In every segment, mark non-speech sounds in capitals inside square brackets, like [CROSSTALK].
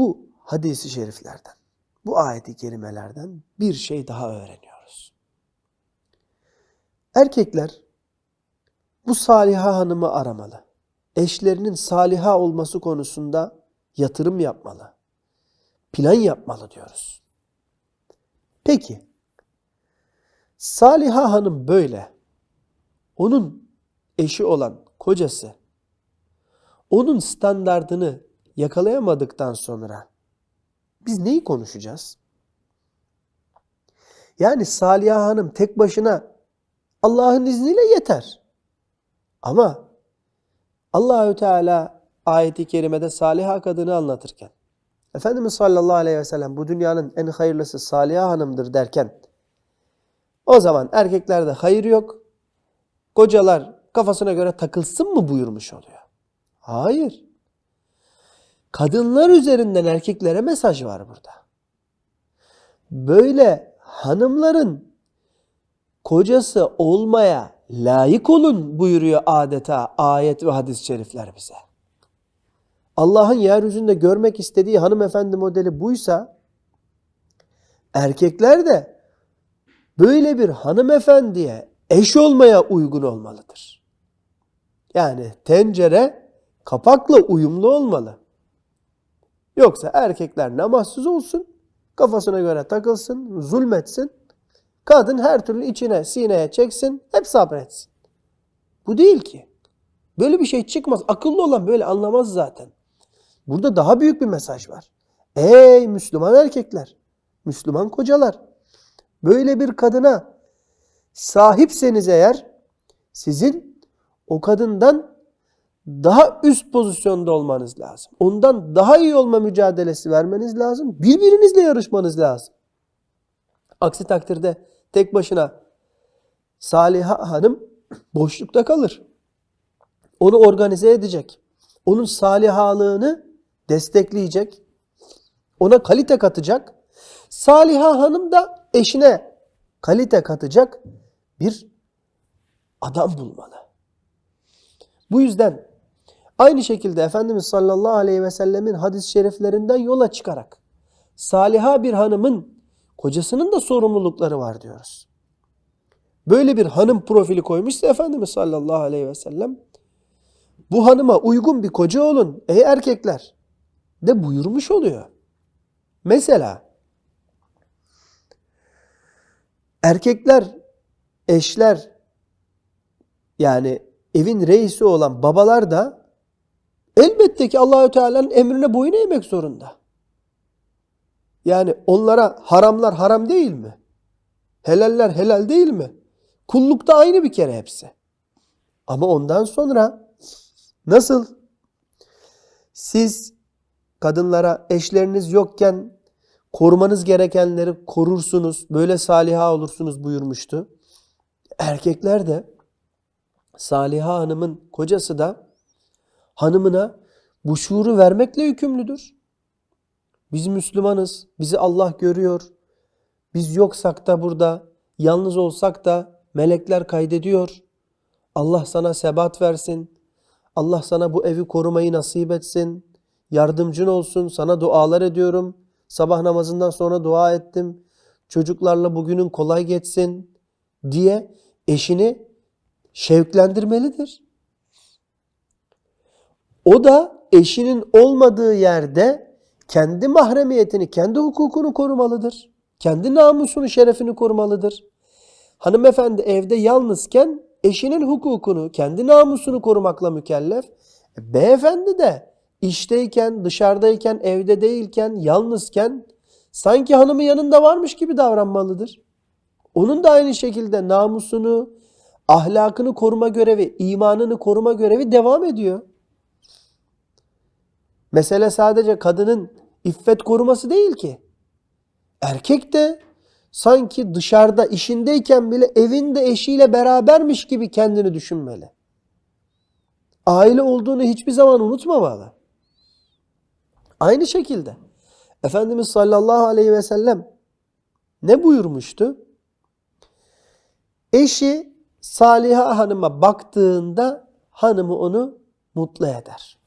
bu hadisi şeriflerden, bu ayeti kerimelerden bir şey daha öğreniyoruz. Erkekler bu Saliha hanımı aramalı. Eşlerinin Saliha olması konusunda yatırım yapmalı. Plan yapmalı diyoruz. Peki, Saliha hanım böyle. Onun eşi olan kocası onun standardını yakalayamadıktan sonra biz neyi konuşacağız? Yani Saliha Hanım tek başına Allah'ın izniyle yeter. Ama Allahü Teala ayeti kerimede Saliha kadını anlatırken Efendimiz sallallahu aleyhi ve sellem bu dünyanın en hayırlısı Saliha Hanım'dır derken o zaman erkeklerde hayır yok. Kocalar kafasına göre takılsın mı buyurmuş oluyor. Hayır. Kadınlar üzerinden erkeklere mesaj var burada. Böyle hanımların kocası olmaya layık olun buyuruyor adeta ayet ve hadis-i şerifler bize. Allah'ın yeryüzünde görmek istediği hanımefendi modeli buysa erkekler de böyle bir hanımefendiye eş olmaya uygun olmalıdır. Yani tencere kapakla uyumlu olmalı. Yoksa erkekler namazsız olsun, kafasına göre takılsın, zulmetsin. Kadın her türlü içine, sineye çeksin, hep sabretsin. Bu değil ki. Böyle bir şey çıkmaz. Akıllı olan böyle anlamaz zaten. Burada daha büyük bir mesaj var. Ey Müslüman erkekler, Müslüman kocalar. Böyle bir kadına sahipseniz eğer sizin o kadından daha üst pozisyonda olmanız lazım. Ondan daha iyi olma mücadelesi vermeniz lazım. Birbirinizle yarışmanız lazım. Aksi takdirde tek başına Saliha Hanım boşlukta kalır. Onu organize edecek. Onun salihalığını destekleyecek. Ona kalite katacak. Saliha Hanım da eşine kalite katacak bir adam bulmalı. Bu yüzden aynı şekilde Efendimiz sallallahu aleyhi ve sellemin hadis-i şeriflerinden yola çıkarak saliha bir hanımın kocasının da sorumlulukları var diyoruz. Böyle bir hanım profili koymuşsa Efendimiz sallallahu aleyhi ve sellem bu hanıma uygun bir koca olun ey erkekler de buyurmuş oluyor. Mesela erkekler, eşler yani evin reisi olan babalar da elbette ki Allahü Teala'nın emrine boyun eğmek zorunda. Yani onlara haramlar haram değil mi? Helaller helal değil mi? Kullukta aynı bir kere hepsi. Ama ondan sonra nasıl siz kadınlara eşleriniz yokken korumanız gerekenleri korursunuz, böyle saliha olursunuz buyurmuştu. Erkekler de Saliha Hanım'ın kocası da hanımına bu şuuru vermekle yükümlüdür. Biz Müslümanız, bizi Allah görüyor. Biz yoksak da burada, yalnız olsak da melekler kaydediyor. Allah sana sebat versin. Allah sana bu evi korumayı nasip etsin. Yardımcın olsun. Sana dualar ediyorum. Sabah namazından sonra dua ettim. Çocuklarla bugünün kolay geçsin diye eşini şevklendirmelidir. O da eşinin olmadığı yerde kendi mahremiyetini, kendi hukukunu korumalıdır. Kendi namusunu, şerefini korumalıdır. Hanımefendi evde yalnızken eşinin hukukunu, kendi namusunu korumakla mükellef. E, beyefendi de işteyken, dışarıdayken, evde değilken, yalnızken sanki hanımı yanında varmış gibi davranmalıdır. Onun da aynı şekilde namusunu, ahlakını koruma görevi, imanını koruma görevi devam ediyor. Mesele sadece kadının iffet koruması değil ki. Erkek de sanki dışarıda işindeyken bile evinde eşiyle berabermiş gibi kendini düşünmeli. Aile olduğunu hiçbir zaman unutmamalı. Aynı şekilde Efendimiz sallallahu aleyhi ve sellem ne buyurmuştu? Eşi Saliha hanıma baktığında hanımı onu mutlu eder.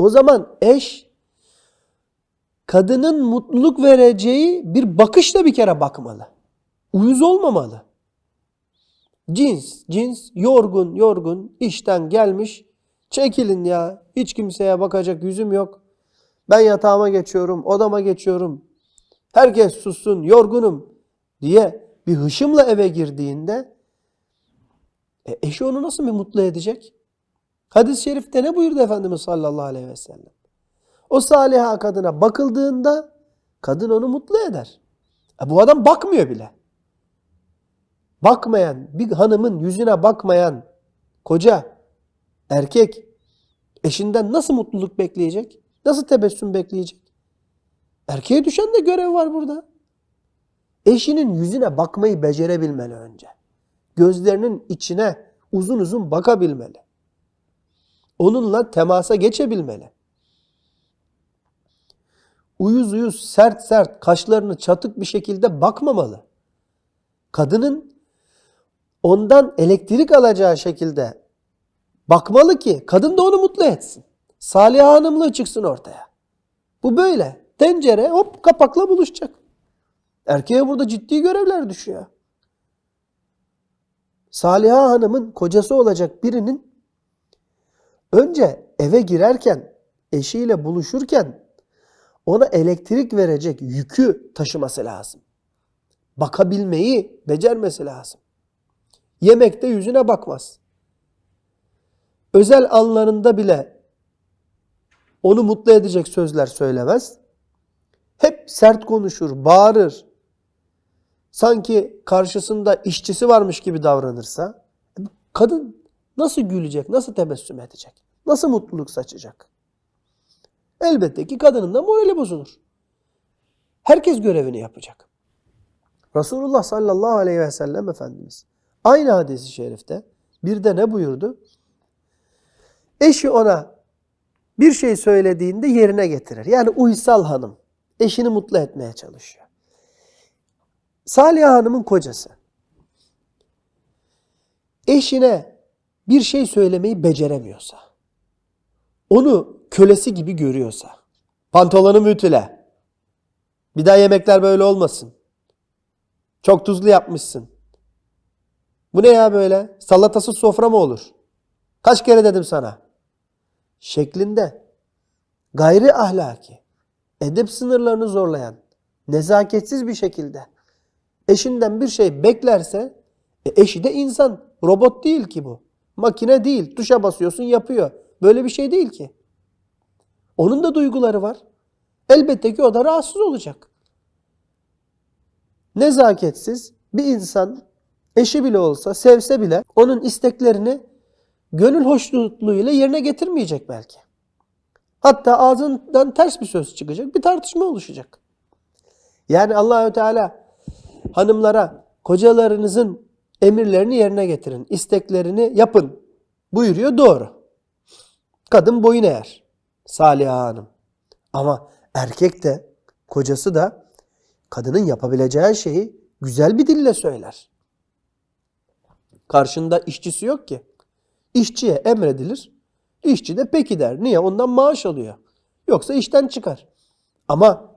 O zaman eş kadının mutluluk vereceği bir bakışla bir kere bakmalı. Uyuz olmamalı. Cins, cins, yorgun, yorgun, işten gelmiş. Çekilin ya. Hiç kimseye bakacak yüzüm yok. Ben yatağıma geçiyorum, odama geçiyorum. Herkes sussun, yorgunum diye bir hışımla eve girdiğinde e, eşi onu nasıl bir mutlu edecek? Hadis-i şerifte ne buyurdu Efendimiz sallallahu aleyhi ve sellem? O saliha kadına bakıldığında kadın onu mutlu eder. E, bu adam bakmıyor bile. Bakmayan, bir hanımın yüzüne bakmayan koca, erkek eşinden nasıl mutluluk bekleyecek? Nasıl tebessüm bekleyecek? Erkeğe düşen de görev var burada. Eşinin yüzüne bakmayı becerebilmeli önce. Gözlerinin içine uzun uzun bakabilmeli. Onunla temasa geçebilmeli. Uyuz uyuz, sert sert, kaşlarını çatık bir şekilde bakmamalı. Kadının ondan elektrik alacağı şekilde bakmalı ki kadın da onu mutlu etsin. Salih Hanım'la çıksın ortaya. Bu böyle. Tencere hop kapakla buluşacak. Erkeğe burada ciddi görevler düşüyor. Saliha Hanım'ın kocası olacak birinin önce eve girerken, eşiyle buluşurken ona elektrik verecek yükü taşıması lazım. Bakabilmeyi becermesi lazım. Yemekte yüzüne bakmaz. Özel anlarında bile onu mutlu edecek sözler söylemez. Hep sert konuşur, bağırır. Sanki karşısında işçisi varmış gibi davranırsa kadın nasıl gülecek, nasıl tebessüm edecek, nasıl mutluluk saçacak? Elbette ki kadının da morali bozulur. Herkes görevini yapacak. Resulullah sallallahu aleyhi ve sellem Efendimiz aynı hadisi şerifte bir de ne buyurdu? Eşi ona bir şey söylediğinde yerine getirir. Yani uysal hanım eşini mutlu etmeye çalışıyor. Salih Hanım'ın kocası eşine bir şey söylemeyi beceremiyorsa, onu kölesi gibi görüyorsa, pantolonu ütüle, bir daha yemekler böyle olmasın, çok tuzlu yapmışsın, bu ne ya böyle, salatasız sofra mı olur, kaç kere dedim sana, şeklinde gayri ahlaki, edep sınırlarını zorlayan, nezaketsiz bir şekilde eşinden bir şey beklerse e eşi de insan. Robot değil ki bu. Makine değil. Tuşa basıyorsun yapıyor. Böyle bir şey değil ki. Onun da duyguları var. Elbette ki o da rahatsız olacak. Nezaketsiz bir insan eşi bile olsa sevse bile onun isteklerini gönül hoşnutluğuyla yerine getirmeyecek belki. Hatta ağzından ters bir söz çıkacak, bir tartışma oluşacak. Yani Allahü Teala hanımlara kocalarınızın emirlerini yerine getirin, isteklerini yapın buyuruyor doğru. Kadın boyun eğer. Saliha Hanım. Ama erkek de kocası da kadının yapabileceği şeyi güzel bir dille söyler. Karşında işçisi yok ki. İşçiye emredilir. İşçi de peki der. Niye? Ondan maaş alıyor. Yoksa işten çıkar. Ama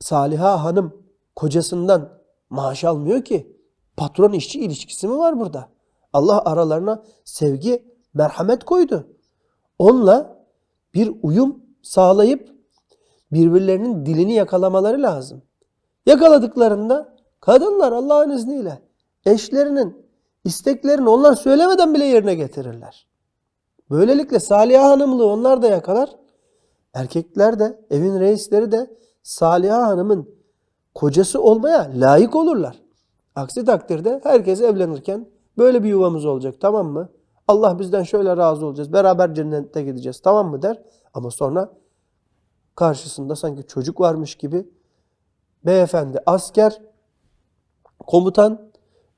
Saliha Hanım kocasından maaş almıyor ki. Patron işçi ilişkisi mi var burada? Allah aralarına sevgi, merhamet koydu. Onunla bir uyum sağlayıp birbirlerinin dilini yakalamaları lazım. Yakaladıklarında kadınlar Allah'ın izniyle eşlerinin isteklerini onlar söylemeden bile yerine getirirler. Böylelikle Saliha Hanımlığı onlar da yakalar. Erkekler de, evin reisleri de Saliha Hanım'ın kocası olmaya layık olurlar. Aksi takdirde herkes evlenirken böyle bir yuvamız olacak tamam mı? Allah bizden şöyle razı olacağız. Beraber cennete gideceğiz tamam mı der. Ama sonra karşısında sanki çocuk varmış gibi beyefendi asker komutan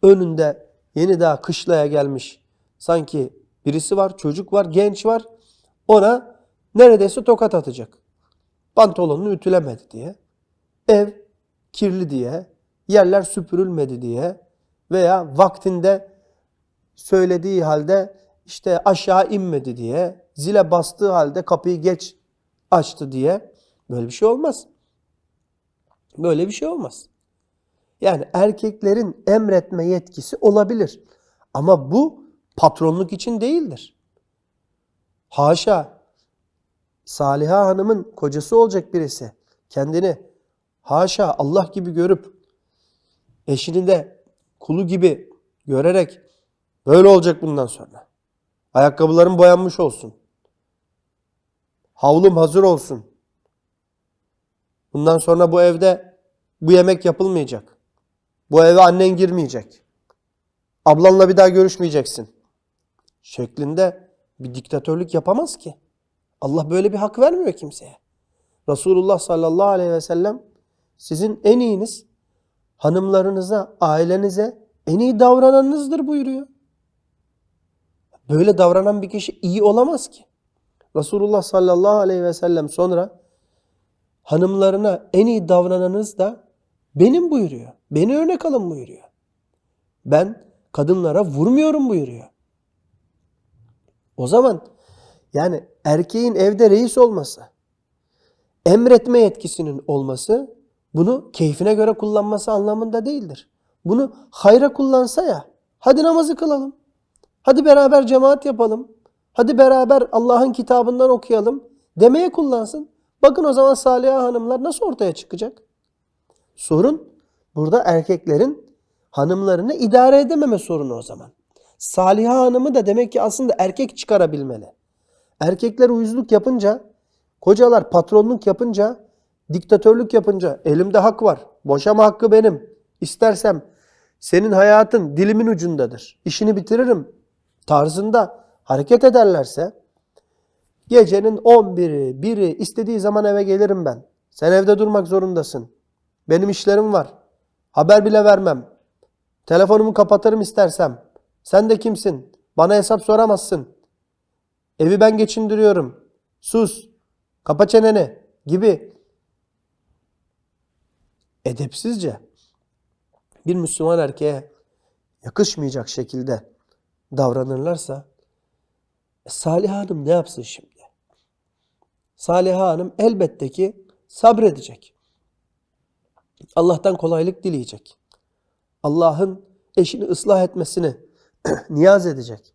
önünde yeni daha kışlaya gelmiş sanki birisi var çocuk var genç var ona neredeyse tokat atacak. Pantolonunu ütülemedi diye. Ev kirli diye, yerler süpürülmedi diye veya vaktinde söylediği halde işte aşağı inmedi diye, zile bastığı halde kapıyı geç açtı diye böyle bir şey olmaz. Böyle bir şey olmaz. Yani erkeklerin emretme yetkisi olabilir. Ama bu patronluk için değildir. Haşa Saliha Hanım'ın kocası olacak birisi kendini haşa Allah gibi görüp eşini de kulu gibi görerek böyle olacak bundan sonra. Ayakkabılarım boyanmış olsun. Havlum hazır olsun. Bundan sonra bu evde bu yemek yapılmayacak. Bu eve annen girmeyecek. Ablanla bir daha görüşmeyeceksin. Şeklinde bir diktatörlük yapamaz ki. Allah böyle bir hak vermiyor kimseye. Resulullah sallallahu aleyhi ve sellem sizin en iyiniz hanımlarınıza, ailenize en iyi davrananınızdır buyuruyor. Böyle davranan bir kişi iyi olamaz ki. Resulullah sallallahu aleyhi ve sellem sonra hanımlarına en iyi davrananız da benim buyuruyor. Beni örnek alın buyuruyor. Ben kadınlara vurmuyorum buyuruyor. O zaman yani erkeğin evde reis olması, emretme yetkisinin olması bunu keyfine göre kullanması anlamında değildir. Bunu hayra kullansa ya, hadi namazı kılalım, hadi beraber cemaat yapalım, hadi beraber Allah'ın kitabından okuyalım demeye kullansın. Bakın o zaman Saliha hanımlar nasıl ortaya çıkacak? Sorun burada erkeklerin hanımlarını idare edememe sorunu o zaman. Saliha hanımı da demek ki aslında erkek çıkarabilmeli. Erkekler uyuzluk yapınca, kocalar patronluk yapınca, diktatörlük yapınca elimde hak var. Boşama hakkı benim. İstersem senin hayatın dilimin ucundadır. İşini bitiririm tarzında hareket ederlerse gecenin 11'i, 1'i istediği zaman eve gelirim ben. Sen evde durmak zorundasın. Benim işlerim var. Haber bile vermem. Telefonumu kapatırım istersem. Sen de kimsin? Bana hesap soramazsın. Evi ben geçindiriyorum. Sus. Kapa çeneni gibi edepsizce bir Müslüman erkeğe yakışmayacak şekilde davranırlarsa e, Saliha Hanım ne yapsın şimdi? Saliha Hanım elbette ki sabredecek. Allah'tan kolaylık dileyecek. Allah'ın eşini ıslah etmesini [CLEARS THROAT] niyaz edecek.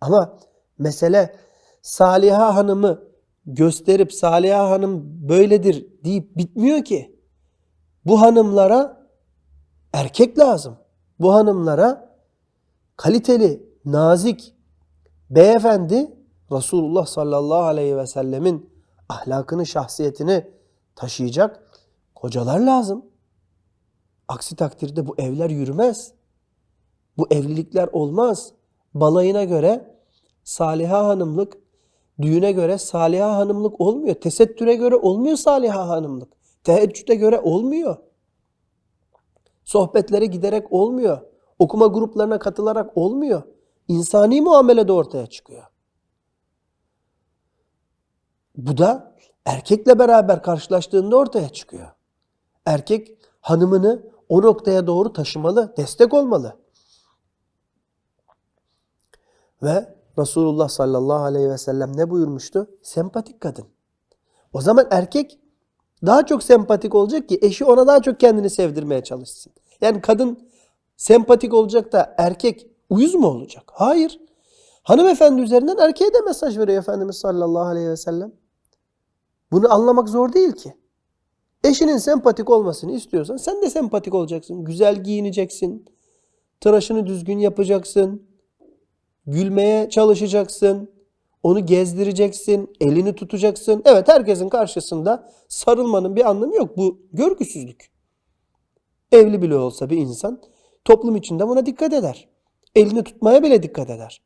Ama mesele Saliha Hanım'ı gösterip Saliha Hanım böyledir deyip bitmiyor ki. Bu hanımlara erkek lazım. Bu hanımlara kaliteli, nazik, beyefendi Resulullah sallallahu aleyhi ve sellemin ahlakını, şahsiyetini taşıyacak kocalar lazım. Aksi takdirde bu evler yürümez. Bu evlilikler olmaz. Balayına göre Saliha Hanımlık, düğüne göre Saliha Hanımlık olmuyor. Tesettüre göre olmuyor Saliha Hanımlık. Teheccüde göre olmuyor. Sohbetlere giderek olmuyor. Okuma gruplarına katılarak olmuyor. İnsani muamele de ortaya çıkıyor. Bu da erkekle beraber karşılaştığında ortaya çıkıyor. Erkek hanımını o noktaya doğru taşımalı, destek olmalı. Ve Resulullah sallallahu aleyhi ve sellem ne buyurmuştu? Sempatik kadın. O zaman erkek daha çok sempatik olacak ki eşi ona daha çok kendini sevdirmeye çalışsın. Yani kadın sempatik olacak da erkek uyuz mu olacak? Hayır. Hanımefendi üzerinden erkeğe de mesaj veriyor Efendimiz sallallahu aleyhi ve sellem. Bunu anlamak zor değil ki. Eşinin sempatik olmasını istiyorsan sen de sempatik olacaksın. Güzel giyineceksin. Tıraşını düzgün yapacaksın. Gülmeye çalışacaksın. Onu gezdireceksin. Elini tutacaksın. Evet herkesin karşısında sarılmanın bir anlamı yok. Bu görgüsüzlük. Evli bile olsa bir insan toplum içinde buna dikkat eder. Elini tutmaya bile dikkat eder.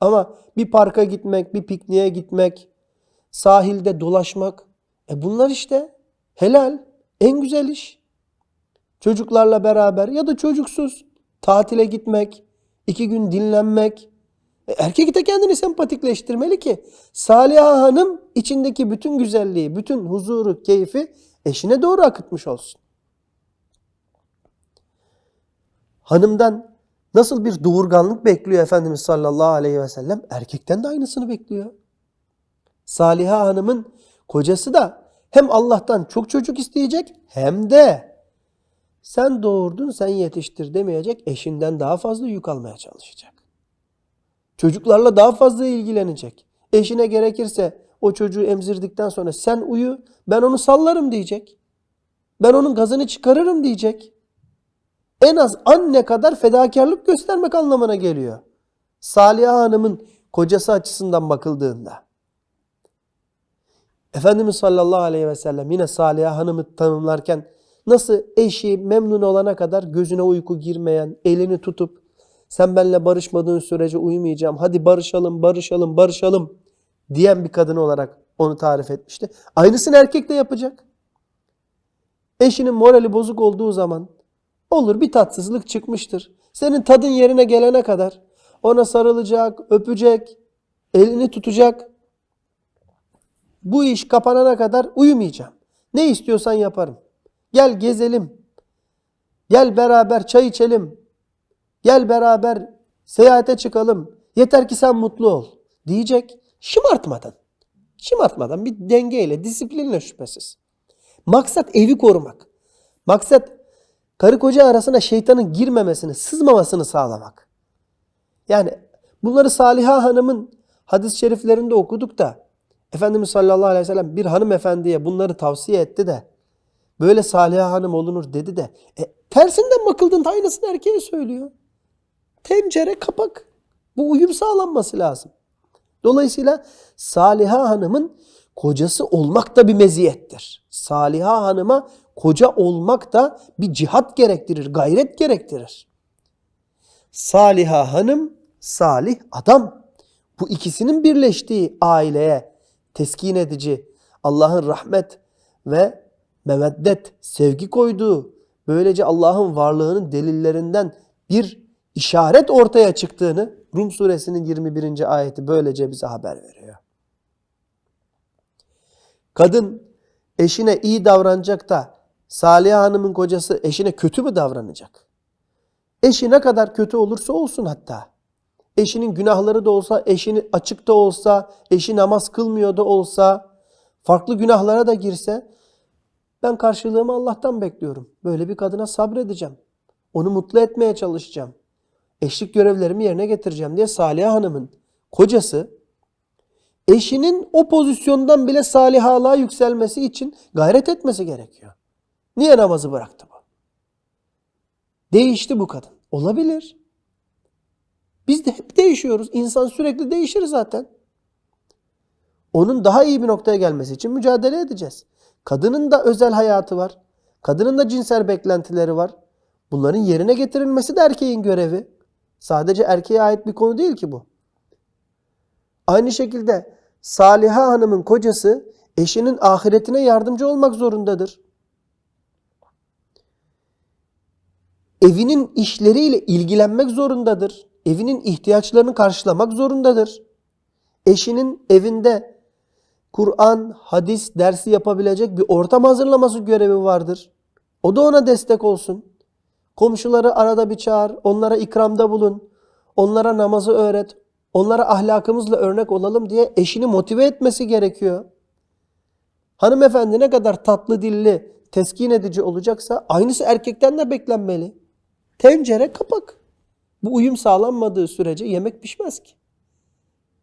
Ama bir parka gitmek, bir pikniğe gitmek, sahilde dolaşmak, e bunlar işte helal, en güzel iş. Çocuklarla beraber ya da çocuksuz tatile gitmek, iki gün dinlenmek. E erkek de kendini sempatikleştirmeli ki Saliha Hanım içindeki bütün güzelliği, bütün huzuru, keyfi eşine doğru akıtmış olsun. Hanımdan nasıl bir doğurganlık bekliyor Efendimiz sallallahu aleyhi ve sellem? Erkekten de aynısını bekliyor. Saliha Hanım'ın Kocası da hem Allah'tan çok çocuk isteyecek hem de sen doğurdun sen yetiştir demeyecek eşinden daha fazla yük almaya çalışacak. Çocuklarla daha fazla ilgilenecek. Eşine gerekirse o çocuğu emzirdikten sonra sen uyu ben onu sallarım diyecek. Ben onun gazını çıkarırım diyecek. En az anne kadar fedakarlık göstermek anlamına geliyor. Saliha Hanım'ın kocası açısından bakıldığında. Efendimiz sallallahu aleyhi ve sellem yine Saliha Hanım'ı tanımlarken nasıl eşi memnun olana kadar gözüne uyku girmeyen, elini tutup sen benimle barışmadığın sürece uyumayacağım, hadi barışalım, barışalım, barışalım diyen bir kadın olarak onu tarif etmişti. Aynısını erkek de yapacak. Eşinin morali bozuk olduğu zaman olur bir tatsızlık çıkmıştır. Senin tadın yerine gelene kadar ona sarılacak, öpecek, elini tutacak. Bu iş kapanana kadar uyumayacağım. Ne istiyorsan yaparım. Gel gezelim. Gel beraber çay içelim. Gel beraber seyahate çıkalım. Yeter ki sen mutlu ol diyecek. Şımartmadan. Şımartmadan bir dengeyle, disiplinle şüphesiz. Maksat evi korumak. Maksat karı koca arasına şeytanın girmemesini, sızmamasını sağlamak. Yani bunları Saliha Hanım'ın hadis-i şeriflerinde okuduk da Efendimiz sallallahu aleyhi ve sellem bir hanımefendiye bunları tavsiye etti de böyle Saliha Hanım olunur dedi de e, tersinden bakıldığında aynısını erkeğe söylüyor. Tencere kapak. Bu uyum sağlanması lazım. Dolayısıyla Saliha Hanım'ın kocası olmak da bir meziyettir. Saliha Hanım'a koca olmak da bir cihat gerektirir, gayret gerektirir. Saliha Hanım, salih adam. Bu ikisinin birleştiği aileye teskin edici, Allah'ın rahmet ve meveddet, sevgi koyduğu, böylece Allah'ın varlığının delillerinden bir işaret ortaya çıktığını Rum suresinin 21. ayeti böylece bize haber veriyor. Kadın eşine iyi davranacak da Salih Hanım'ın kocası eşine kötü mü davranacak? Eşi ne kadar kötü olursa olsun hatta. Eşinin günahları da olsa, eşini açıkta olsa, eşi namaz kılmıyor da olsa, farklı günahlara da girse ben karşılığımı Allah'tan bekliyorum. Böyle bir kadına sabredeceğim. Onu mutlu etmeye çalışacağım. Eşlik görevlerimi yerine getireceğim diye Salih Hanım'ın kocası eşinin o pozisyondan bile salihalığa yükselmesi için gayret etmesi gerekiyor. Niye namazı bıraktı bu? Değişti bu kadın. Olabilir. Biz de hep değişiyoruz. İnsan sürekli değişir zaten. Onun daha iyi bir noktaya gelmesi için mücadele edeceğiz. Kadının da özel hayatı var. Kadının da cinsel beklentileri var. Bunların yerine getirilmesi de erkeğin görevi. Sadece erkeğe ait bir konu değil ki bu. Aynı şekilde Saliha Hanım'ın kocası eşinin ahiretine yardımcı olmak zorundadır. Evinin işleriyle ilgilenmek zorundadır. Evinin ihtiyaçlarını karşılamak zorundadır. Eşinin evinde Kur'an, hadis dersi yapabilecek bir ortam hazırlaması görevi vardır. O da ona destek olsun. Komşuları arada bir çağır, onlara ikramda bulun, onlara namazı öğret, onlara ahlakımızla örnek olalım diye eşini motive etmesi gerekiyor. Hanımefendi ne kadar tatlı dilli, teskin edici olacaksa aynısı erkekten de beklenmeli. Tencere kapak. Bu uyum sağlanmadığı sürece yemek pişmez ki.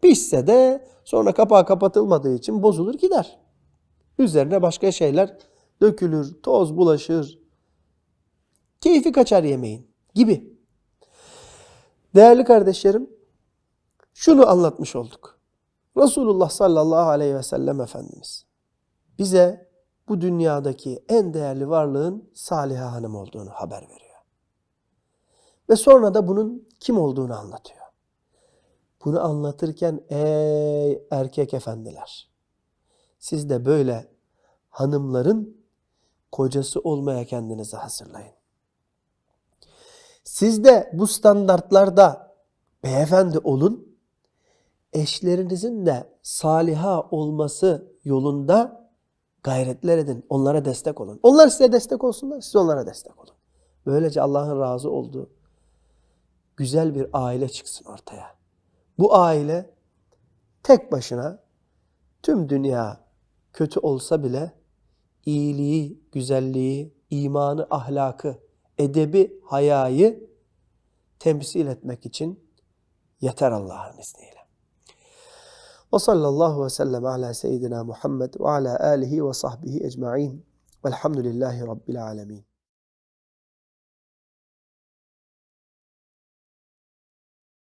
Pişse de sonra kapağı kapatılmadığı için bozulur gider. Üzerine başka şeyler dökülür, toz bulaşır. Keyfi kaçar yemeğin gibi. Değerli kardeşlerim, şunu anlatmış olduk. Resulullah sallallahu aleyhi ve sellem Efendimiz bize bu dünyadaki en değerli varlığın Saliha Hanım olduğunu haber veriyor. Ve sonra da bunun kim olduğunu anlatıyor. Bunu anlatırken ey erkek efendiler siz de böyle hanımların kocası olmaya kendinizi hazırlayın. Siz de bu standartlarda beyefendi olun. Eşlerinizin de saliha olması yolunda gayretler edin. Onlara destek olun. Onlar size destek olsunlar, siz onlara destek olun. Böylece Allah'ın razı olduğu güzel bir aile çıksın ortaya. Bu aile tek başına tüm dünya kötü olsa bile iyiliği, güzelliği, imanı, ahlakı, edebi, hayayı temsil etmek için yeter Allah'ın izniyle. Ve sallallahu ve sellem ala seyyidina Muhammed ve ala alihi ve sahbihi ecma'in. Velhamdülillahi Rabbil alemin.